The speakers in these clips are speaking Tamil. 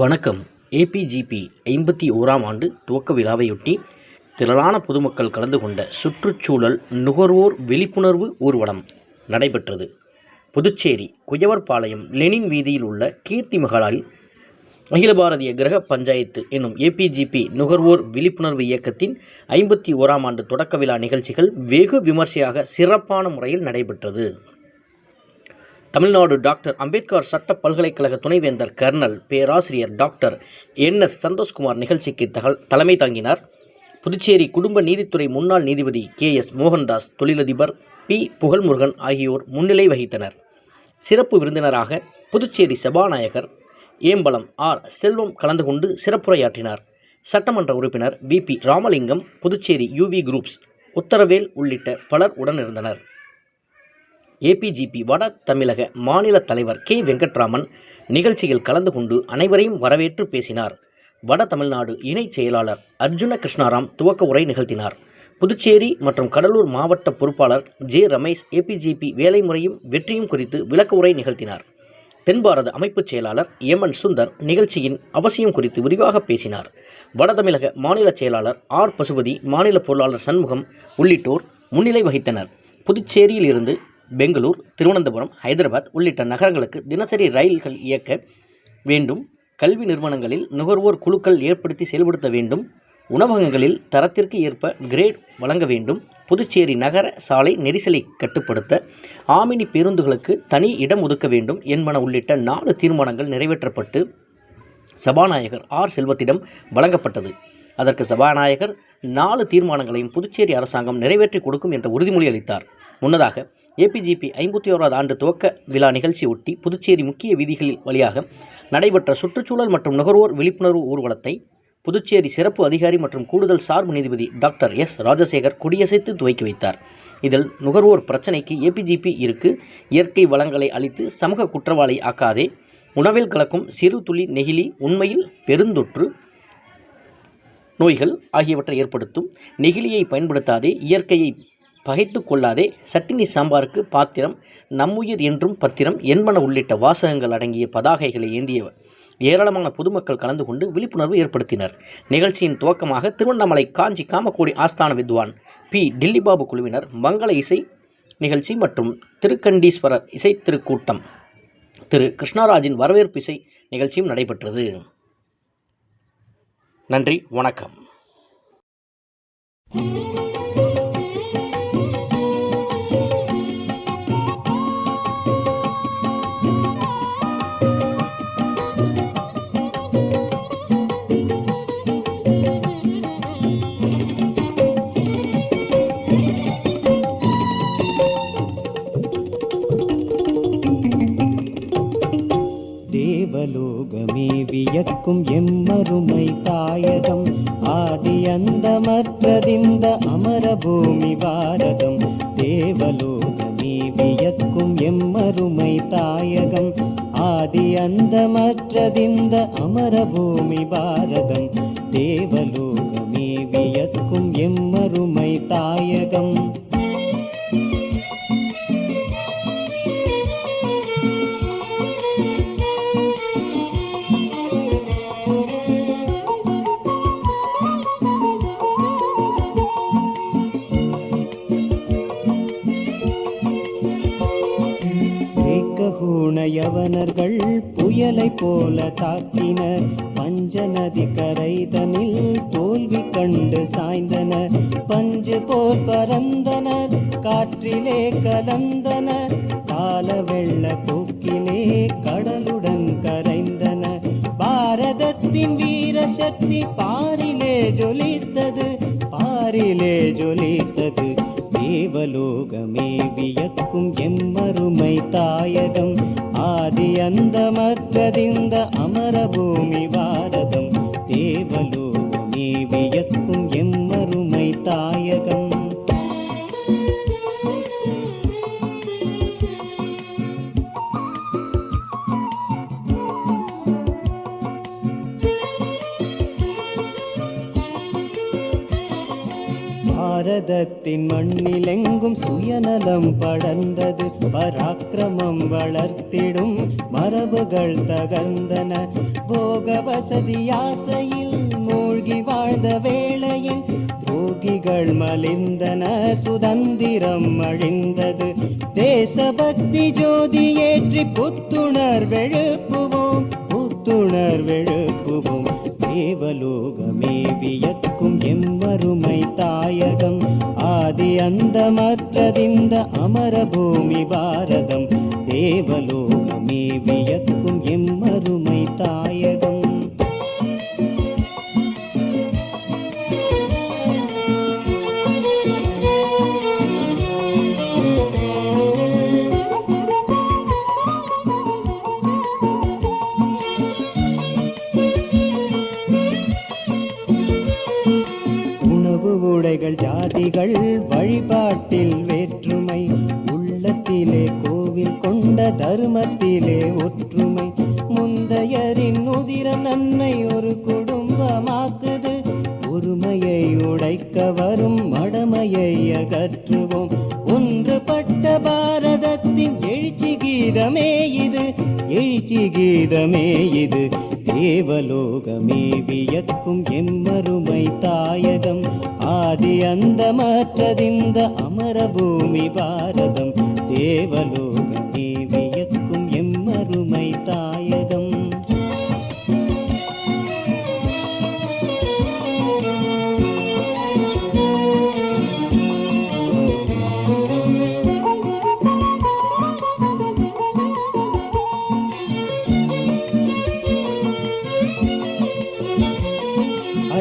வணக்கம். ஏபிஜிபி ஐம்பத்தி ஓராம் ஆண்டு துவக்க விழாவையொட்டி திரளான பொதுமக்கள் கலந்து கொண்ட சுற்றுச்சூழல் நுகர்வோர் விழிப்புணர்வு ஊர்வலம் நடைபெற்றது. புதுச்சேரி குயவர்பாளையம் லெனின் வீதியில் உள்ள கீர்த்தி மகாலில் அகில பாரதிய கிரக பஞ்சாயத்து என்னும் ஏபிஜிபி நுகர்வோர் விழிப்புணர்வு இயக்கத்தின் ஐம்பத்தி ஓராம் ஆண்டு தொடக்க விழா நிகழ்ச்சிகள் வெகு விமர்சையாக சிறப்பான முறையில் நடைபெற்றது. தமிழ்நாடு டாக்டர் அம்பேத்கர் சட்ட பல்கலைக்கழக துணைவேந்தர் கர்னல் பேராசிரியர் டாக்டர் என் எஸ் சந்தோஷ்குமார் நிகழ்ச்சிக்கு தகல் தலைமை தாங்கினார். புதுச்சேரி குடும்ப நீதித்துறை முன்னாள் நீதிபதி கே எஸ் மோகன்தாஸ் தொழிலதிபர் பி புகழ்முருகன் ஆகியோர் முன்னிலை வகித்தனர். சிறப்பு விருந்தினராக புதுச்சேரி சபாநாயகர் ஏம்பலம் ஆர் செல்வம் கலந்து கொண்டு சிறப்புரையாற்றினார். சட்டமன்ற உறுப்பினர் V P Ramalingam Puducherry UV groups Utharavel உள்ளிட்ட பலர் உடனிருந்தனர். ஏபிஜிபி வட தமிழக மாநில தலைவர் கே வெங்கட்ராமன் நிகழ்ச்சியில் கலந்து கொண்டு அனைவரையும் வரவேற்று பேசினார். வட தமிழ்நாடு இணைச் செயலாளர் அர்ஜுன கிருஷ்ணாராம் துவக்க உரை நிகழ்த்தினார். புதுச்சேரி மற்றும் கடலூர் மாவட்ட பொறுப்பாளர் ஜே ரமேஷ் ஏபிஜிபி வேலை முறையும் வெற்றியும் குறித்து விளக்க உரை நிகழ்த்தினார். தென்பாரத அமைப்புச் செயலாளர் எம் என் சுந்தர் நிகழ்ச்சியின் அவசியம் குறித்து விரிவாக பேசினார். வடதமிழக மாநில செயலாளர் ஆர் பசுபதி மாநில பொருளாளர் சண்முகம் உள்ளிட்டோர் முன்னிலை வகித்தனர். புதுச்சேரியில் இருந்து பெங்களூர் திருவனந்தபுரம் ஹைதராபாத் உள்ளிட்ட நகரங்களுக்கு தினசரி ரயில்கள் இயக்க வேண்டும். கல்வி நிறுவனங்களில் நுகர்வோர் குழுக்கள் ஏற்படுத்தி செயல்படுத்த வேண்டும். உணவகங்களில் தரத்திற்கு ஏற்ப கிரேட் வழங்க வேண்டும். புதுச்சேரி நகர சாலை நெரிசலை கட்டுப்படுத்த ஆமினி பேருந்துகளுக்கு தனி இடம் ஒதுக்க வேண்டும் என்பன உள்ளிட்ட நாலு தீர்மானங்கள் நிறைவேற்றப்பட்டு சபாநாயகர் ஆர் செல்வத்திடம் வழங்கப்பட்டது. அதற்கு சபாநாயகர் நாலு தீர்மானங்களையும் புதுச்சேரி அரசாங்கம் நிறைவேற்றி கொடுக்கும் என்ற உறுதிமொழி அளித்தார். முன்னதாக ஏபிஜிபி ஐம்பத்தி ஓராவது ஆண்டு துவக்க விழா நிகழ்ச்சியொட்டி புதுச்சேரி முக்கிய வீதிகளில் வழியாக நடைபெற்ற சுற்றுச்சூழல் மற்றும் நுகர்வோர் விழிப்புணர்வு ஊர்வலத்தை புதுச்சேரி சிறப்பு அதிகாரி மற்றும் கூடுதல் சார்பு நீதிபதி டாக்டர் எஸ் ராஜசேகர் கொடியசைத்து துவக்கி வைத்தார். இதில் நுகர்வோர் பிரச்சினைக்கு ஏபிஜிபி இருக்கு இயற்கை வளங்களை அளித்து சமூக குற்றவாளி ஆக்காதே உணவில் கலக்கும் சிறு துளி நெகிழி உண்மையில் பெருந்தொற்று நோய்கள் ஆகியவற்றை ஏற்படுத்தும் நெகிழியை பயன்படுத்தாதே இயற்கையை பகைத்து கொள்ளாதே. சட்டினி சாம்பாருக்கு பாத்திரம் நம்முயிர் என்றும் பத்திரம் என்பன உள்ளிட்ட வாசகங்கள் அடங்கிய பதாகைகளை ஏந்தியவர். ஏராளமான பொதுமக்கள் கலந்து கொண்டு விழிப்புணர்வு ஏற்படுத்தினர். நிகழ்ச்சியின் துவக்கமாக திருவண்ணாமலை காஞ்சி காமக்கோடி ஆஸ்தான வித்வான் பி. டில்லிபாபு குழுவினர் மங்கள இசை நிகழ்ச்சி மற்றும் திருக்கண்டீஸ்வரர் இசை திருக்கூட்டம் திரு. கிருஷ்ணராஜின் வரவேற்பு இசை நிகழ்ச்சியும் நடைபெற்றது. நன்றி வணக்கம். எம்மருமை தாயகம் ஆதி அந்தமற்றதிந்த அமரபூமி பாரதம். தேவலோகமே வியக்கும் எம்மருமை தாயகம் ஆதி அந்தமற்றதிந்த அமரபூமி பாரதம். தேவலோகமே வியக்கும் எம்மருமை தாயகம். யவனர்கள் புயலை போல தாக்கினர். பஞ்ச நதி கரைதனில் தோல்வி கண்டு சாய்ந்தனர். பஞ்சு போல் பறந்தனர் காற்றிலே கலந்தனர். கால வெள்ள போக்கிலே கடலுடன் கரைந்தனர். பாரதத்தின் வீர சக்தி பாரிலே ஜொலித்தது பாரிலே ஜொலித்தது. தேவலோகமே வியக்கும் எம்மருமை தாயகம். ஆதி அந்த அந்தமற்றதிந்த அமரபூமி பாரதம். தேவலோ வந்தது பராக்கிரமம் வளர்த்திடும். மரபுகள் தகர்ந்தன. போக வசதி ஆசையில் மூழ்கி வாழ்ந்த வேளையில் போகிகள் மலிந்தன. சுதந்திரம் அழிந்தது. தேசபக்தி ஜோதி ஏற்றி புத்துணர் வெழுப்புவோம். புத்துணர் வெழுப்புவோம். தேவலோகமே வியக்கும் எம்மருமை தாயகம். ஆதி அந்தமற்றதிந்த அமரபூமி பாரதம். தேவலோகமே வியக்கும் உடைகள் வழிபாட்டில் வேற்றுமை. உள்ளத்திலே கோவில் கொண்ட தர்மத்திலே ஒற்றுமை. முந்தையரின் உதிர நன்மை ஒரு குடும்பமாக்குது. ஒருமையை உடைக்க வரும் மடமையை அகற்றுவோம். ஒன்றுபட்ட பாரதத்தின் எழுச்சி கீதமே இது. எழுச்சி கீதமே இது. தேவலோகமே வியக்கும் எம்மருமை தாயகம். ஆதி அந்தமற்றதிந்த அமரபூமி பாரதம் தேவலோகமே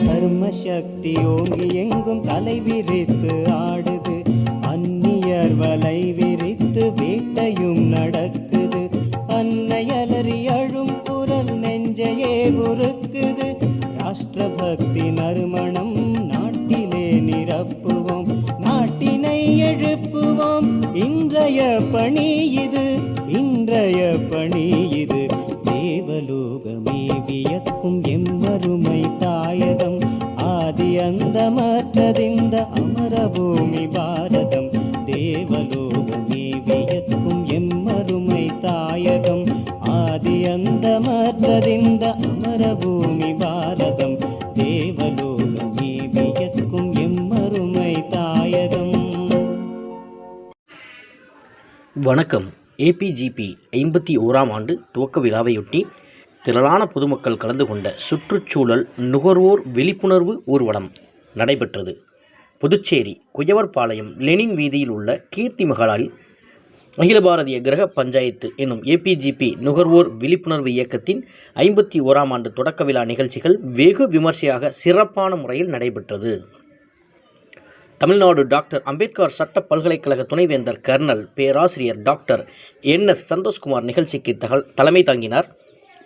அதர்ம சக்தி ஓங்கி எங்கும் தலை விரித்து ஆடுது. அந்நியர் வலை விரித்து வேட்டையும் நடக்குது. அன்னை அலறி அழும் குரல் நெஞ்சையே உருக்குது. ராஷ்டிர பக்தி நறுமணம் நாட்டிலே நிரப்புவோம். நாட்டினை எழுப்புவோம். இன்றைய பணி இது. இன்றைய பணி அந்தமற்றதிந்த அமரபூமி பாரதம். தேவலோகமே வியக்கும் எம்மருமை தாயகம். ஆதி அந்தமற்றதிந்த அமரபூமி பாரதம். தேவலோகமே வியக்கும் எம்மருமை தாயகம். வணக்கம். ஏபிஜிபி ஐம்பத்தி ஓராம் ஆண்டு துவக்க விழாவையொட்டி திரளான பொதுமக்கள் கலந்து கொண்ட சுற்றுச்சூழல் நுகர்வோர் விழிப்புணர்வு ஊர்வலம். நடைபெற்றது. புதுச்சேரி குயவர்பாளையம் லெனின் வீதியில் உள்ள கீர்த்தி மகாலில் அகில பாரதிய கிரக பஞ்சாயத்து என்னும் ஏபிஜிபி நுகர்வோர் விழிப்புணர்வு இயக்கத்தின் ஐம்பத்தி ஓராம் ஆண்டு தொடக்க விழா நிகழ்ச்சிகள் வெகு விமர்சையாக சிறப்பான முறையில் நடைபெற்றது. தமிழ்நாடு டாக்டர் அம்பேத்கர் சட்ட பல்கலைக்கழக துணைவேந்தர் கர்னல் பேராசிரியர் டாக்டர் என் எஸ் சந்தோஷ்குமார் நிகழ்ச்சிக்கு தகல் தலைமை தாங்கினார்.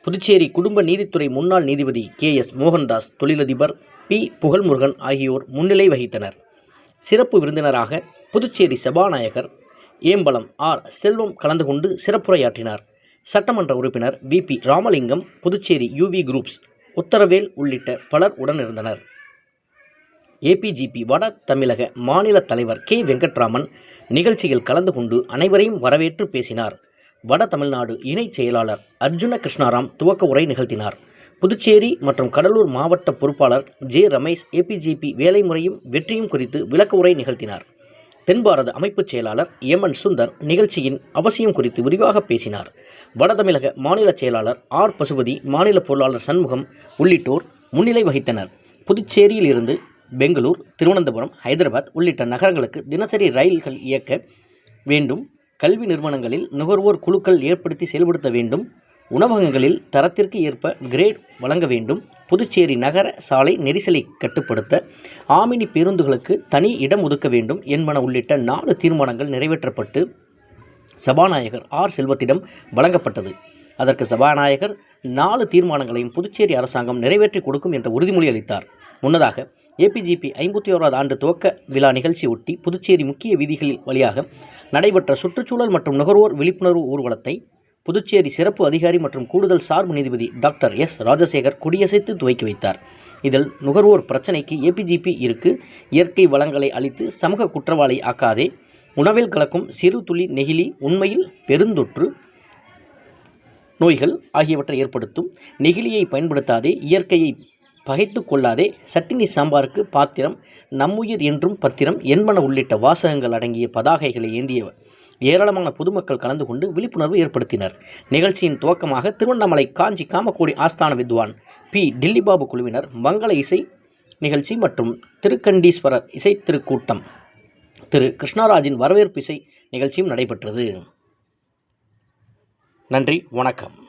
புதுச்சேரி குடும்ப நீதித்துறை முன்னாள் நீதிபதி கே எஸ் மோகன்தாஸ் தொழிலதிபர் பி. புகழ்முருகன் ஆகியோர் முன்னிலை வகித்தனர். சிறப்பு விருந்தினராக புதுச்சேரி சபாநாயகர் ஏம்பலம் ஆர். செல்வம் கலந்து கொண்டு சிறப்புரையாற்றினார். சட்டமன்ற உறுப்பினர் V. P. Ramalingam Puducherry UV groups Utharavel உள்ளிட்ட பலர் உடனிருந்தனர். ஏபிஜிபி வட தமிழக மாநில தலைவர் கே. வெங்கட்ராமன் நிகழ்ச்சியில் கலந்து கொண்டு அனைவரையும் வரவேற்று பேசினார். வட தமிழ்நாடு இணைச் செயலாளர் அர்ஜுன கிருஷ்ணாராம் துவக்க உரை நிகழ்த்தினார். புதுச்சேரி மற்றும் கடலூர் மாவட்ட பொறுப்பாளர் ஜே ரமேஷ் ஏபிஜிபி வேலை முறையும் வெற்றியும் குறித்து விளக்க உரை நிகழ்த்தினார். தென்பாரத அமைப்புச் செயலாளர் எம் என் சுந்தர் நிகழ்ச்சியின் அவசியம் குறித்து விரிவாக பேசினார். வடதமிழக மாநில செயலாளர் ஆர் பசுபதி மாநில பொருளாளர் சண்முகம் உள்ளிட்டோர் முன்னிலை வகித்தனர். புதுச்சேரியில் இருந்து பெங்களூர் திருவனந்தபுரம் ஹைதராபாத் உள்ளிட்ட நகரங்களுக்கு தினசரி ரயில்கள் இயக்க வேண்டும். கல்வி நிறுவனங்களில் நுகர்வோர் குழுக்கள் ஏற்படுத்தி செயல்படுத்த வேண்டும். உணவகங்களில் தரத்திற்கு ஏற்ப கிரேட் வழங்க வேண்டும். புதுச்சேரி நகர சாலை நெரிசலை கட்டுப்படுத்த ஆமினி பேருந்துகளுக்கு தனி இடம் ஒதுக்க வேண்டும் என்பன உள்ளிட்ட நாலு தீர்மானங்கள் நிறைவேற்றப்பட்டு சபாநாயகர் ஆர் செல்வத்திடம் வழங்கப்பட்டது. அதற்கு சபாநாயகர் நாலு தீர்மானங்களையும் புதுச்சேரி அரசாங்கம் நிறைவேற்றி கொடுக்கும் என்ற உறுதிமொழி அளித்தார். முன்னதாக ஏபிஜிபி ஐம்பத்தி ஓராவது ஆண்டு துவக்க விழா நிகழ்ச்சி ஒட்டி புதுச்சேரி முக்கிய வீதிகளில் வழியாக நடைபெற்ற சுற்றுச்சூழல் மற்றும் நுகர்வோர் விழிப்புணர்வு ஊர்வலத்தை புதுச்சேரி சிறப்பு அதிகாரி மற்றும் கூடுதல் சார்பு நீதிபதி டாக்டர் எஸ் ராஜசேகர் கொடியசைத்து துவக்கி வைத்தார். இதில் நுகர்வோர் பிரச்சினைக்கு ஏபிஜிபி இருக்கு இயற்கை வளங்களை அளித்து சமூக குற்றவாளி ஆக்காதே உணவில் கலக்கும் சிறு துளி நெகிழி உண்மையில் பெருந்தொற்று நோய்கள் ஆகியவற்றை ஏற்படுத்தும் நெகிழியை பயன்படுத்தாதே இயற்கையை பகைத்து கொள்ளாதே. சட்டினி சாம்பாருக்கு பாத்திரம் நம்முயிர் என்றும் பத்திரம் என்பன உள்ளிட்ட வாசகங்கள் அடங்கிய பதாகைகளை ஏந்திய ஏராளமான பொதுமக்கள் கலந்து கொண்டு விழிப்புணர்வு ஏற்படுத்தினர். நிகழ்ச்சியின் துவக்கமாக திருவண்ணாமலை காஞ்சி காமக்கோடி ஆஸ்தான வித்வான் பி. டில்லிபாபு குழுவினர் மங்கள இசை நிகழ்ச்சி மற்றும் திருக்கண்டீஸ்வரர் இசை திருக்கூட்டம் திரு. கிருஷ்ணராஜின் வரவேற்பு இசை நிகழ்ச்சியும் நடைபெற்றது. நன்றி வணக்கம்.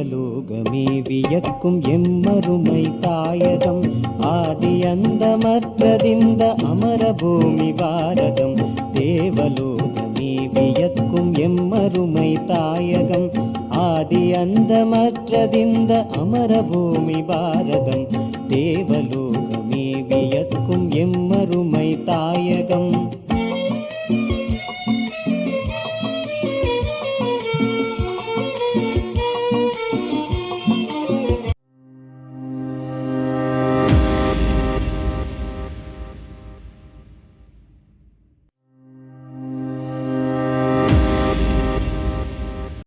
தேவலோகமே வியக்கும் எம்மருமை தாயகம். ஆதி அந்த மற்றதிந்த அமரபூமி பாரதம். தேவலோகமே வியக்கும் எம்மருமை தாயகம். ஆதி அந்த மற்றதிந்த அமரபூமி பாரதம். தேவலோ